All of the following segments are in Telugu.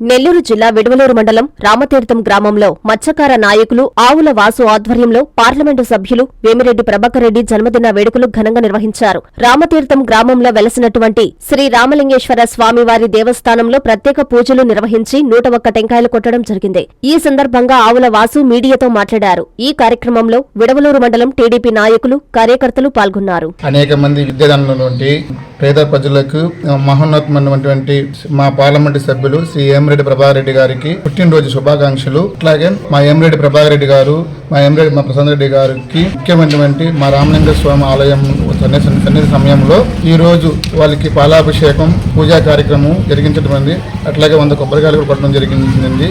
నెల్లూరు జిల్లా విడవలూరు మండలం రామతీర్థం గ్రామంలో మత్స్యకార నాయకులు ఆవుల వాసు ఆధ్వర్యంలో పార్లమెంటు సభ్యులు వేమిరెడ్డి ప్రభాకర్ రెడ్డి జన్మదిన వేడుకలు ఘనంగా నిర్వహించారు. రామతీర్థం గ్రామంలో వెలసినటువంటి శ్రీ రామలింగేశ్వర స్వామివారి దేవస్థానంలో ప్రత్యేక పూజలు నిర్వహించి నూట ఒక్క టెంకాయలు కొట్టడం జరిగింది. ఈ సందర్భంగా ఆవుల వాసు మీడియాతో మాట్లాడారు. ఈ కార్యక్రమంలో విడవలూరు మండలం టీడీపీ నాయకులు కార్యకర్తలు పాల్గొన్నారు. అనేక మంది పేద ప్రజలకు మహోన్నతమైనటువంటి మా పార్లమెంటు సభ్యులు శ్రీ ఎంరెడ్డి ప్రభాకర్ రెడ్డి గారికి పుట్టినరోజు శుభాకాంక్షలు. అట్లాగే మా ఎంరెడ్డి ప్రభాకర్ రెడ్డి గారు మా ఎంరెడ్డి మా ప్రసాద్ రెడ్డి గారికి ముఖ్యమైనటువంటి మా రామలింగ స్వామి ఆలయం సన్నిధి సమయంలో ఈ రోజు వాళ్ళకి పాలాభిషేకం పూజా కార్యక్రమం జరిగించడం అట్లాగే వంద కొబ్బరికాయలు కూడా కొట్టడం జరిగింది.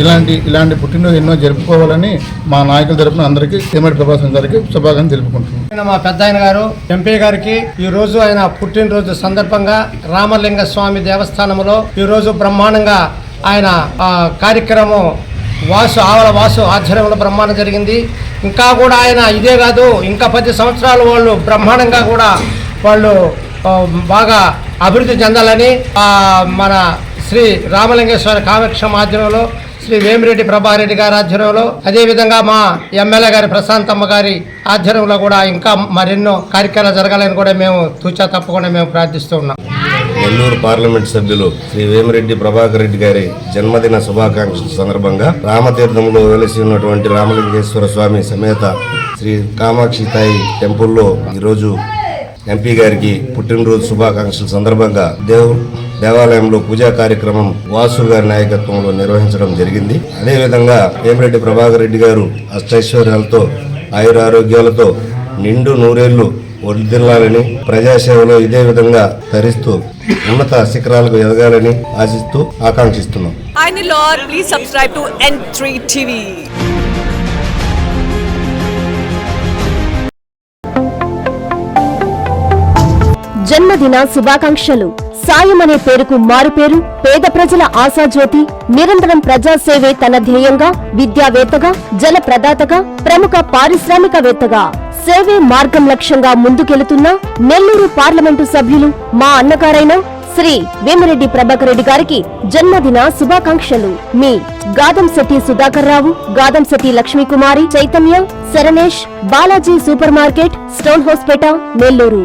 ఇలాంటి ఇలాంటి పుట్టినరోజు ఎన్నో జరుపుకోవాలని మా నాయకుల తరపున అందరికీ ఏమిరెడ్డి ప్రభాకర్ గారికి శుభాకాంక్షలు తెలుపుకుంటున్నాను మా పెద్ద ఆయన గారు ఎంపీ గారికి ఈ రోజు ఆయన పుట్టినరోజు సందర్భంగా రామలింగ స్వామి దేవస్థానంలో ఈ రోజు బ్రహ్మాండంగా ఆయన ఆ, కార్యక్రమం వాసు ఆవల వాసు ఆధ్వర్యంలో బ్రహ్మాండం జరిగింది. ఇంకా కూడా ఆయన ఇదే కాదు ఇంకా పది సంవత్సరాలు వాళ్ళు బ్రహ్మాండంగా కూడా వాళ్ళు బాగా అభివృద్ధి చెందాలని మన శ్రీ రామలింగేశ్వర కామాక్ష మాధ్యమంలో శ్రీ వేమిరెడ్డి ప్రభారెడ్డి గారి ఆధ్వర్యంలో అదేవిధంగా మా ఎమ్మెల్యే గారి ప్రశాంతమ్మ గారి ఆధ్వర్యంలో కూడా ఇంకా మరెన్నో కార్యక్రమాలు జరగాలని కూడా మేము తూచా తప్పకుండా మేము ప్రార్థిస్తూ ఉన్నాం. నెల్లూరు పార్లమెంట్ సభ్యులు శ్రీ వేమిరెడ్డి ప్రభాకర్ రెడ్డి గారి జన్మదిన శుభాకాంక్షల సందర్భంగా రామతీర్థంలో వెలిసి ఉన్నటువంటి రామలింగేశ్వర స్వామి సమేత శ్రీ కామాక్షి తాయి టెంపుల్లో ఈరోజు ఎంపీ గారికి పుట్టినరోజు శుభాకాంక్షల సందర్భంగా దేవ్ దేవాలయంలో పూజా కార్యక్రమం వాసు గారి నాయకత్వంలో నిర్వహించడం జరిగింది. అదేవిధంగా వేమిరెడ్డి ప్రభాకర్ రెడ్డి గారు అష్టైశ్వర్యాలతో ఆయురారోగ్యాలతో నిండు నూరేళ్ళు వర్ధిల్లాలని ప్రజాసేవలో ఇదే విధంగా తరిస్తూ ఉన్నత శిఖరాలకు ఎదగాలని ఆశిస్తూ ఆకాంక్షిస్తున్నాం. Hi Nilor, please subscribe to N3 TV. జన్మదిన శుభాకాంక్షలు. సాయం అనే పేరుకు మారుపేరు పేద ప్రజల ఆశాజ్యోతి నిరంతరం ప్రజాసేవే తన ధ్యేయంగా విద్యావేత్తగా జల ప్రదాతగా ప్రముఖ పారిశ్రామికవేత్తగా. సేవే మార్గం లక్ష్యంగా ముందుకెళుతున్న నెల్లూరు పార్లమెంటు సభ్యులు మా అన్నగారైన శ్రీ వేమిరెడ్డి ప్రభాకర్ రెడ్డి గారికి జన్మదిన శుభాకాంక్షలు. మీ Gadamsetti Sudhakar Rao Gadamsetti Lakshmikumari Chaitanya శరణేష్ Balaji super market Stonehousepet Nellore.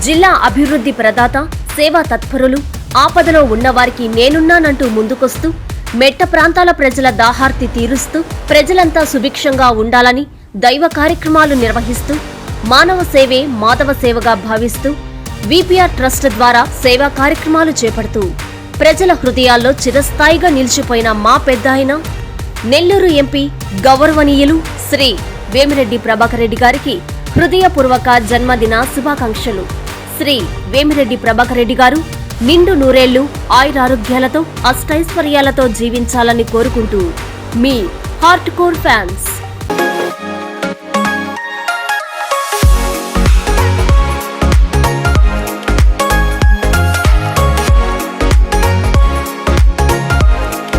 జిల్లా అభివృద్ధి ప్రదాత సేవా తత్పరులు ఆపదలో ఉన్నవారికి నేనున్నానంటూ ముందుకొస్తూ మెట్ట ప్రాంతాల ప్రజల దాహార్తి తీరుస్తూ ప్రజలంతా సుభిక్షంగా ఉండాలని దైవ కార్యక్రమాలు నిర్వహిస్తూ మానవ సేవే మాధవ సేవగా భావిస్తూ విపిఆర్ ట్రస్ట్ ద్వారా సేవా కార్యక్రమాలు చేపడుతూ ప్రజల హృదయాల్లో చిరస్థాయిగా నిలిచిపోయిన మా పెద్దాయన నెల్లూరు ఎంపీ గౌరవనీయులు శ్రీ వేమిరెడ్డి ప్రభాకర్ రెడ్డి గారికి హృదయపూర్వక జన్మదిన శుభాకాంక్షలు. శ్రీ వేమిరెడ్డి ప్రభాకర్ రెడ్డి గారు నిండు నూరేళ్ళు ఆయురారోగ్యాలతో అష్టైశ్వర్యాలతో జీవించాలని కోరుకుంటూ మీ హార్ట్ కోర్ ఫ్యాన్స్.